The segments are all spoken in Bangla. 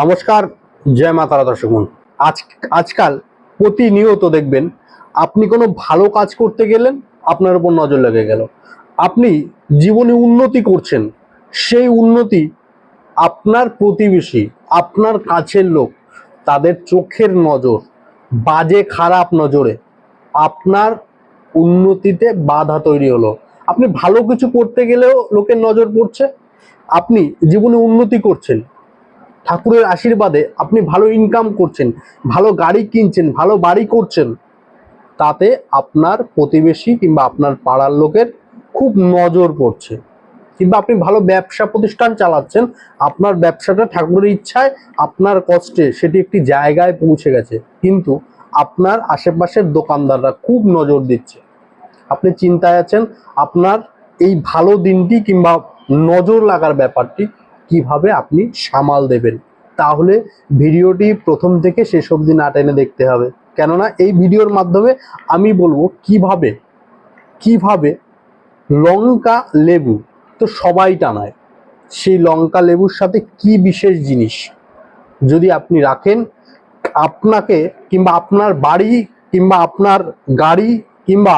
নমস্কার, জয় মা তারা দর্শক। আজ আজকাল প্রতিনিয়ত দেখবেন, আপনি কোনো ভালো কাজ করতে গেলেন, আপনার উপর নজর লেগে গেল আপনি জীবনে উন্নতি করছেন, সেই উন্নতি আপনার প্রতিবেশী, আপনার কাছের লোক, তাদের চোখের নজর, বাজে খারাপ নজরে আপনার উন্নতিতে বাধা তৈরি হলো আপনি ভালো কিছু করতে গেলেও লোকের নজর পড়ছে, আপনি জীবনে উন্নতি করছেন ঠাকুরের আশীর্বাদে আপনি ভালো ইনকাম করছেন, ভালো গাড়ি কিনছেন, ভালো বাড়ি করছেন, তাতে আপনার প্রতিবেশী কিংবা আপনার পাড়ার লোকের খুব নজর পড়ছে। কিংবা আপনি ভালো ব্যবসা প্রতিষ্ঠান চালাচ্ছেন, আপনার ব্যবসাটা ঠাকুরের ইচ্ছায়, আপনার কষ্টে সেটি একটি জায়গায় পৌঁছে গেছে। কিন্তু আপনার আশেপাশের দোকানদাররা খুব নজর দিচ্ছে। আপনি চিন্তায় আছেন, আপনার এই ভালো দিনটি কিংবা নজর লাগার ব্যাপারটি কীভাবে আপনি সামাল দেবেন? তাহলে ভিডিওটি প্রথম থেকে শেষ অবধি না টেনে দেখতে হবে। কেননা এই ভিডিওর মাধ্যমে আমি বলব কীভাবে কীভাবে লঙ্কা লেবু, তো সবাই টানায়, সেই লঙ্কা লেবুর সাথে কি বিশেষ জিনিস? যদি আপনি রাখেন, আপনাকে কিংবা আপনার বাড়ি কিংবা আপনার গাড়ি কিংবা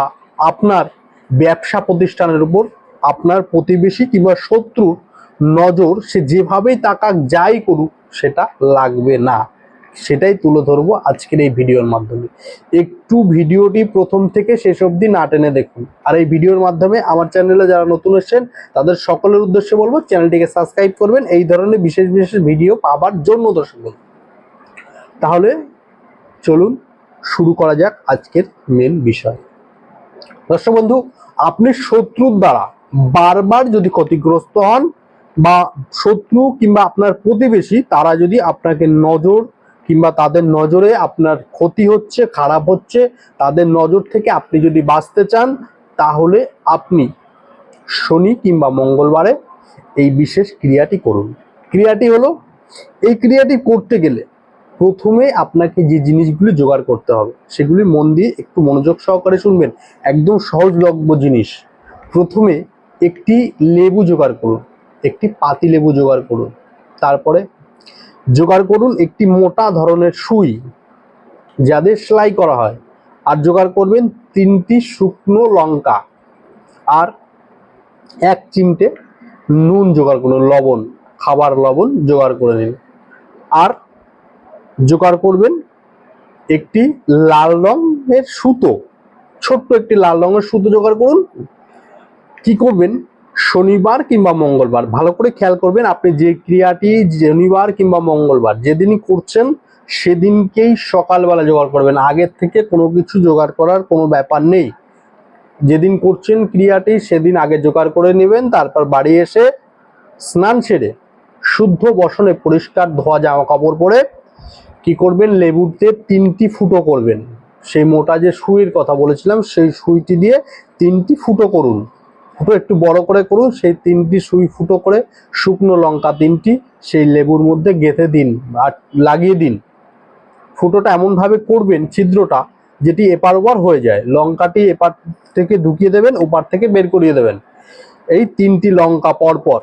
আপনার ব্যবসা প্রতিষ্ঠানের উপর আপনার প্রতিবেশী কিংবা শত্রুর নজর, সে যেভাবেই তাকাক, যাই করুক, সেটা লাগবে না। সেটাই তুলে ধরবো আজকের এই ভিডিওর মাধ্যমে। একটু ভিডিওটি প্রথম থেকে শেষ অবধি না টেনে দেখুন। আর এই ভিডিওর মাধ্যমে আমার চ্যানেলে যারা নতুন এসেছেন, তাদের সকলের উদ্দেশ্যে বলব, চ্যানেলটিকে সাবস্ক্রাইব করবেন। এই ধরনের বিশেষ বিশেষ ভিডিও পাবার জন্য দর্শক তাহলে চলুন শুরু করা যাক আজকের মেন বিষয়। দর্শক বন্ধু, আপনি শত্রুর দ্বারা বারবার যদি ক্ষতিগ্রস্ত হন বা শত্রু কিংবা আপনার প্রতিবেশী, তারা যদি আপনাকে নজর কিংবা তাদের নজরে আপনার ক্ষতি হচ্ছে, খারাপ হচ্ছে, তাদের নজর থেকে আপনি যদি বাঁচতে চান, তাহলে আপনি শনি কিংবা মঙ্গলবারে এই বিশেষ ক্রিয়াটি করুন। ক্রিয়াটি হলো, এই ক্রিয়াটি করতে গেলে প্রথমে আপনাকে যে জিনিসগুলি জোগাড় করতে হবে, সেগুলি মন দিয়ে একটু মনোযোগ সহকারে শুনবেন। একদম সহজলভ্য জিনিস। প্রথমে একটি লেবু জোগাড় করুন। একটি পাতি লেবু জোগাড় করুন। তারপরে জোগাড় করুন একটি মোটা ধরনের সুই, যাদের সেলাই করা হয়। আর জোগাড় করবেন তিনটি শুকনো লঙ্কা আর এক চিমটে নুন জোগাড় করুন, লবণ, খাবার লবণ জোগাড় করে নিন। আর জোগাড় করবেন একটি লাল রঙের সুতো, ছোট্ট একটি লাল রঙের সুতো জোগাড় করুন। কি করবেন? শনিবার কিংবা মঙ্গলবার। ভালো করে খেয়াল করবেন, আপনি যে ক্রিয়াটি শনিবার কিংবা মঙ্গলবার যেদিনই করছেন, সেদিনকেই সকালবেলা জোগাড় করবেন। আগের থেকে কোনো কিছু জোগাড় করার কোনো ব্যাপার নেই। যেদিন করছেন ক্রিয়াটি, সেদিন আগে জোগাড় করে নেবেন, তারপর বাড়ি এসে স্নান সেরে শুদ্ধ বসনে পরিষ্কার ধোয়া জামা কাপড় পরে কি করবেন? লেবুতে তিনটি ফুটো করবেন। সেই মোটা যে সুইয়ের কথা বলেছিলাম, সেই সুইটি দিয়ে তিনটি ফুটো করুন। ফুটো একটু বড় করে করুন, সেই তিনটি সুই ফুটো করে শুকনো লঙ্কা তিনটি, সেই লেবুর মধ্যে গেঁথে দিন আর লাগিয়ে দিন। ফুটোটা এমনভাবে করবেন ছিদ্রটা, যেটি এপার ওপার হয়ে যায়। লঙ্কাটি এপার থেকে ঢুকিয়ে দেবেন, ওপার থেকে বের করিয়ে দেবেন। এই তিনটি লঙ্কা পর পর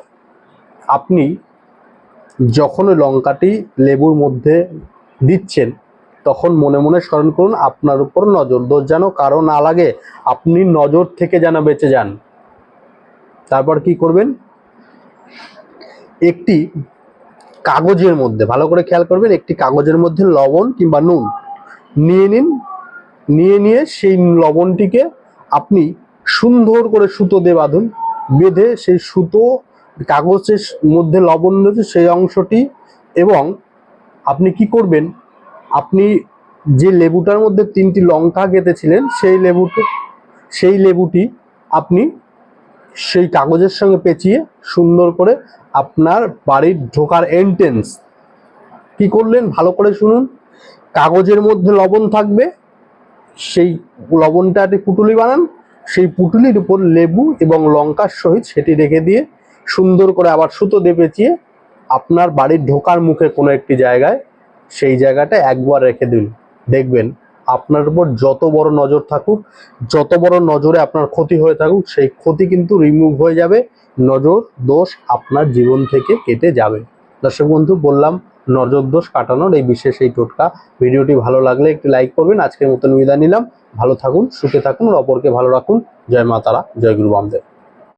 আপনি যখন লঙ্কাটি লেবুর মধ্যে দিচ্ছেন, তখন মনে মনে স্মরণ করুন, আপনার উপর নজর দোষ যেন কারও না লাগে। আপনি নজর থেকে যেন বেঁচে যান। তারপর কি করবেন? একটি কাগজের মধ্যে, ভালো করে খেয়াল করবেন, একটি কাগজের মধ্যে লবণ কিংবা নুন নিয়ে নিন, নিয়ে নিয়ে সেই লবণটিকে আপনি সুন্দর করে সুতো দিয়ে বাঁধুন, বেঁধে সেই সুতো কাগজের মধ্যে লবণ রয়েছে সেই অংশটি এবং আপনি কি করবেন? আপনি যে লেবুটার মধ্যে তিনটি লঙ্কা গেঁথেছিলেন, সেই লেবুটি সেই লেবুটি আপনি সেই কাগজের সঙ্গে পেঁচিয়ে সুন্দর করে আপনার বাড়ির ঢোকার এন্ট্রেন্স কি করলেন? ভালো করে শুনুন। কাগজের মধ্যে লবণ থাকবে। সেই লবণটা একটি পুটুলি বানান। সেই পুটুলির উপর লেবু এবং লঙ্কার সহিত সেটি রেখে দিয়ে সুন্দর করে আবার সুতো দিয়ে পেঁচিয়ে আপনার বাড়ির ঢোকার মুখে কোনো একটি জায়গায় সেই জায়গাটা একবার রেখে দিন। দেখবেন আপনার উপর যত বড় নজর থাকুক, যত বড় নজরে আপনার ক্ষতি হয়ে থাকুক, সেই ক্ষতি কিন্তু রিমুভ হয়ে যাবে। নজর, দোষ আপনার জীবন থেকে কেটে যাবে। দর্শক বন্ধু, বললাম, নজর, দোষ কাটানোর এই বিশেষ এই টোটকা। ভিডিওটি ভালো লাগলে একটি লাইক করবেন। আজকের মতন বিদায় নিলাম। ভালো থাকুন, সুখে থাকুন অপরকে ভালো রাখুন। জয় মা তারা, জয় গুরু বামদেব।